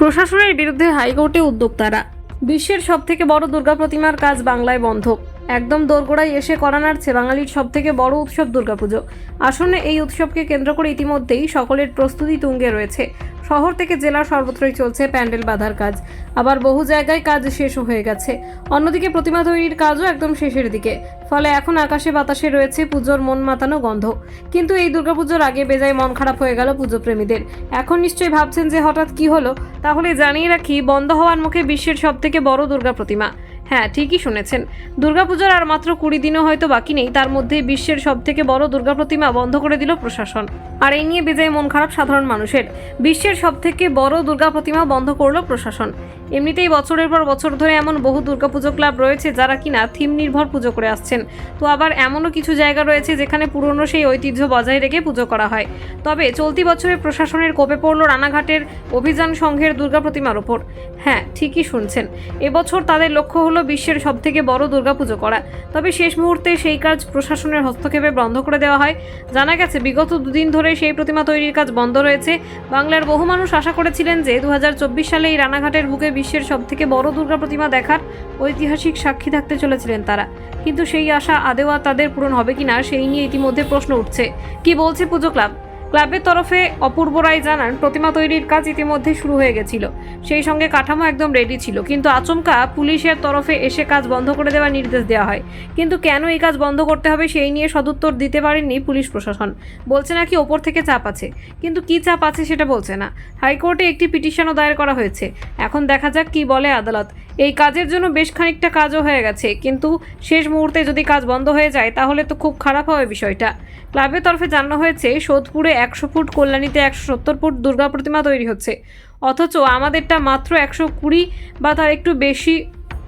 প্রশাসনের বিরুদ্ধে হাইকোর্টে উদ্যোক্তারা। বিশ্বের সবথেকে বড় দুর্গা প্রতিমার কাজ বাংলায় বন্ধ। একদম দোরগোড়ায় এসে করা নাড়ছে বাঙালির সবথেকে বড় উৎসব দুর্গাপুজো। আসলে এই উৎসবকে কেন্দ্র করে ইতিমধ্যেই সকলের প্রস্তুতি তুঙ্গে রয়েছে। শহর থেকে জেলার সর্বত্রই চলছে প্যান্ডেল বাঁধার কাজ। আবার বহু জায়গায় কাজ শেষও হয়ে গেছে। অন্যদিকে প্রতিমা তৈরির কাজও একদম শেষের দিকে। ফলে এখন আকাশে বাতাসে রয়েছে পুজোর মন মাতানো গন্ধ। কিন্তু এই দুর্গাপুজোর আগে বেজায় মন খারাপ হয়ে গেল পুজো প্রেমীদের এখন নিশ্চয়ই ভাবছেন যে হঠাৎ কি হলো? তাহলে জানিয়ে রাখি, বন্ধ হওয়ার মুখে বিশ্বের সবথেকে বড় দুর্গা প্রতিমা। হ্যাঁ ঠিকই শুনেছেন। দুর্গাপূজার আর মাত্র কুড়ি দিনও হয়তো বাকি নেই, তার মধ্যে বিশ্বের সব থেকে বড় দুর্গা প্রতিমা বন্ধ করে দিল প্রশাসন। আর এই নিয়ে বেজায় মন খারাপ সাধারণ মানুষের। বিশ্বের সব থেকে বড় দুর্গা প্রতিমা বন্ধ করল প্রশাসন। এমনিতেই বছরের পর বছর ধরে এমন বহু দুর্গাপুজো ক্লাব রয়েছে, যারা কিনা থিম নির্ভর পুজো করে আসছেন। তো আবার এমনও কিছু জায়গা রয়েছে, যেখানে পুরনো সেই ঐতিহ্য বজায় রেখে পুজো করা হয়। তবে চলতি বছরে প্রশাসনের কোপে পড়ল রানাঘাটের অভিযান সংঘের দুর্গা প্রতিমার ওপর। হ্যাঁ ঠিকই শুনছেন। এবছর তাদের লক্ষ্য হলো বিশ্বের সবথেকে বড় দুর্গাপুজো করা। তবে শেষ মুহূর্তে সেই কাজ প্রশাসনের হস্তক্ষেপে বন্ধ করে দেওয়া হয়। জানা গেছে, বিগত দুদিন ধরে সেই প্রতিমা তৈরির কাজ বন্ধ রয়েছে। বাংলার বহু মানুষ আশা করেছিলেন যে দু হাজার চব্বিশ সালে এই রানাঘাটের বুকে বিশ্বের সবথেকে বড় দুর্গা প্রতিমা দেখার ঐতিহাসিক সাক্ষী থাকতে চলেছিলেন তারা। কিন্তু সেই আশা আদেও তাদের পূরণ হবে কিনা, সেই নিয়ে ইতিমধ্যে প্রশ্ন উঠছে। কি বলছে পুজো ক্লাব? ক্লাবের তরফে অপূর্ব রায় জানান, প্রতিমা তৈরির কাজ ইতিমধ্যে শুরু হয়ে গেছিল। সেই সঙ্গে কাঠামো একদম রেডি ছিল। কিন্তু আচমকা পুলিশের তরফে এসে কাজ বন্ধ করে দেওয়ার নির্দেশ দেওয়া হয়। কিন্তু কেন এই কাজ বন্ধ করতে হবে সেই নিয়ে সদুত্তর দিতে পারেননি পুলিশ প্রশাসন। বলছে নাকি ওপর থেকে চাপ আছে। কিন্তু কি চাপ আছে সেটা বলছে না। হাইকোর্টে একটি পিটিশনও দায়ের করা হয়েছে। এখন দেখা যাক কি বলে আদালত। এই কাজের জন্য বেশ খানিকটা কাজও হয়ে গেছে। কিন্তু শেষ মুহূর্তে যদি কাজ বন্ধ হয়ে যায়, তাহলে তো খুব খারাপ হবে বিষয়টা। ক্লাবের তরফে জানানো হয়েছে, সোদপুরে একশো ফুট, কল্যাণীতে একশো সত্তর ফুট দুর্গা প্রতিমা তৈরি হচ্ছে। অথচ আমাদেরটা মাত্র একশো কুড়ি বা তার একটু বেশি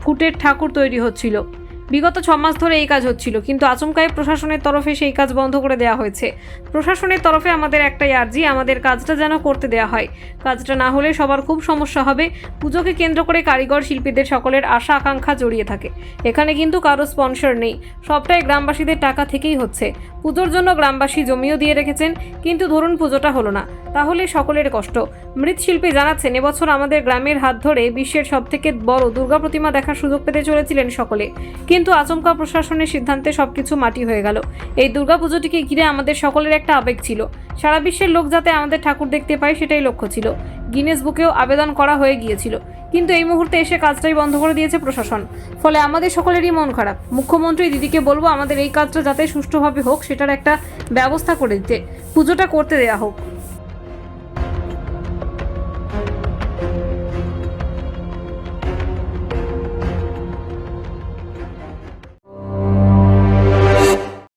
ফুটের ঠাকুর তৈরি হচ্ছিল। বিগত ছ মাস ধরে এই কাজ হচ্ছিল, কিন্তু আচমকাই প্রশাসনের তরফে সেই কাজ বন্ধ করে দেওয়া হয়েছে। প্রশাসনের তরফে আমাদের একটাই আর্জি, আমাদের কাজটা যেন করতে দেওয়া হয়। কাজটা না হলে সবার খুব সমস্যা হবে। পুজোকে কেন্দ্র করে কারিগর শিল্পীদের সকলের আশা আকাঙ্ক্ষা জড়িয়ে থাকে। এখানে কিন্তু কারও স্পন্সর নেই। সবটাই গ্রামবাসীদের টাকা থেকেই হচ্ছে। পুজোর জন্য গ্রামবাসী জমিও দিয়ে রেখেছেন, কিন্তু ধরুন পুজোটা হলো না। তাহলে সকলের কষ্ট। মৃৎশিল্পী জানাচ্ছেন, এবছর আমাদের গ্রামের হাত ধরে বিশ্বের সবথেকে বড় দুর্গা প্রতিমা দেখার সুযোগ পেতে চলেছিলেন সকলে। কিন্তু আচমকা প্রশাসনের সিদ্ধান্তে সবকিছু মাটি হয়ে গেল। এই দুর্গাপুজোটিকে ঘিরে আমাদের সকলের একটা আবেগ ছিল। সারা বিশ্বের লোক যাতে আমাদের ঠাকুর দেখতে পায়, সেটাই লক্ষ্য ছিল। গিনেস বুকেও আবেদন করা হয়ে গিয়েছিল। কিন্তু এই মুহূর্তে এসে কাজটাই বন্ধ করে দিয়েছে প্রশাসন। ফলে আমাদের সকলেরই মন খারাপ। মুখ্যমন্ত্রী দিদিকে বলব, আমাদের এই কাজটা যাতে সুষ্ঠুভাবে হোক, সেটার একটা ব্যবস্থা করে দিতে। পুজোটা করতে দেওয়া হোক।